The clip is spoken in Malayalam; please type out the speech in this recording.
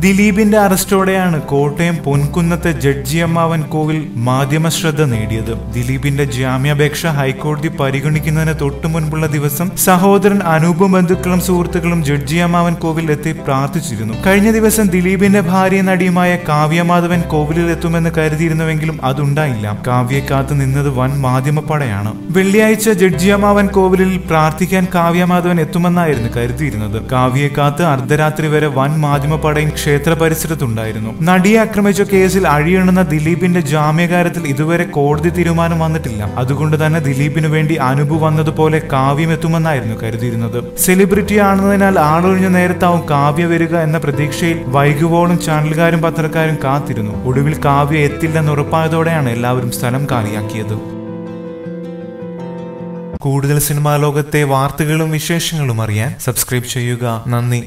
ദിലീപിന്റെ അറസ്റ്റോടെയാണ് കോട്ടയം പൊൻകുന്നത്തെ ജഡ്ജിയമ്മാവൻ കോവിൽ മാധ്യമ ശ്രദ്ധ നേടിയത്. ദിലീപിന്റെ ജാമ്യാപേക്ഷ ഹൈക്കോടതി പരിഗണിക്കുന്നതിന് തൊട്ടു മുൻപുള്ള ദിവസം സഹോദരൻ അനൂപും ബന്ധുക്കളും സുഹൃത്തുക്കളും ജഡ്ജി അമ്മാവൻ കോവിൽ എത്തി പ്രാർത്ഥിച്ചിരുന്നു. കഴിഞ്ഞ ദിവസം ദിലീപിന്റെ ഭാര്യ നടിയുമായ കാവ്യമാധവൻ കോവിലിൽ എത്തുമെന്ന് കരുതിയിരുന്നുവെങ്കിലും അതുണ്ടായില്ല. കാവ്യെ കാത്തു നിന്നത് വൻ മാധ്യമപ്പടയാണ്. വെള്ളിയാഴ്ച ജഡ്ജിയമ്മാവൻ കോവിലിൽ പ്രാർത്ഥിക്കാൻ കാവ്യമാധവൻ എത്തുമെന്നായിരുന്നു കരുതിയിരുന്നത്. കാവ്യെ കാത്ത് അർദ്ധരാത്രി വരെ വൻ മാധ്യമപ്പടയും ക്ഷേത്ര പരിസരത്തുണ്ടായിരുന്നു നടിയെ ആക്രമിച്ച കേസിൽ അഴിയണുന്ന ദിലീപിന്റെ ജാമ്യകാരത്തിൽ ഇതുവരെ കോടതി തീരുമാനം വന്നിട്ടില്ല. അതുകൊണ്ട് തന്നെ ദിലീപിനു വേണ്ടി അനുഭവ വന്നതുപോലെ കാവ്യം എത്തുമെന്നായിരുന്നു കരുതിയിരുന്നത്. സെലിബ്രിറ്റി ആണെന്നതിനാൽ ആളൊഴിഞ്ഞ നേരത്താവും കാവ്യ വരിക എന്ന പ്രതീക്ഷയിൽ വൈകുവോളം ചാനലുകാരും പത്രക്കാരും കാത്തിരുന്നു. ഒടുവിൽ കാവ്യ എത്തില്ലെന്ന് ഉറപ്പായതോടെയാണ് എല്ലാവരും സ്ഥലം കാലിയാക്കിയത്. കൂടുതൽ സിനിമാ ലോകത്തെ വാർത്തകളും വിശേഷങ്ങളും അറിയാൻ സബ്സ്ക്രൈബ് ചെയ്യുക. നന്ദി.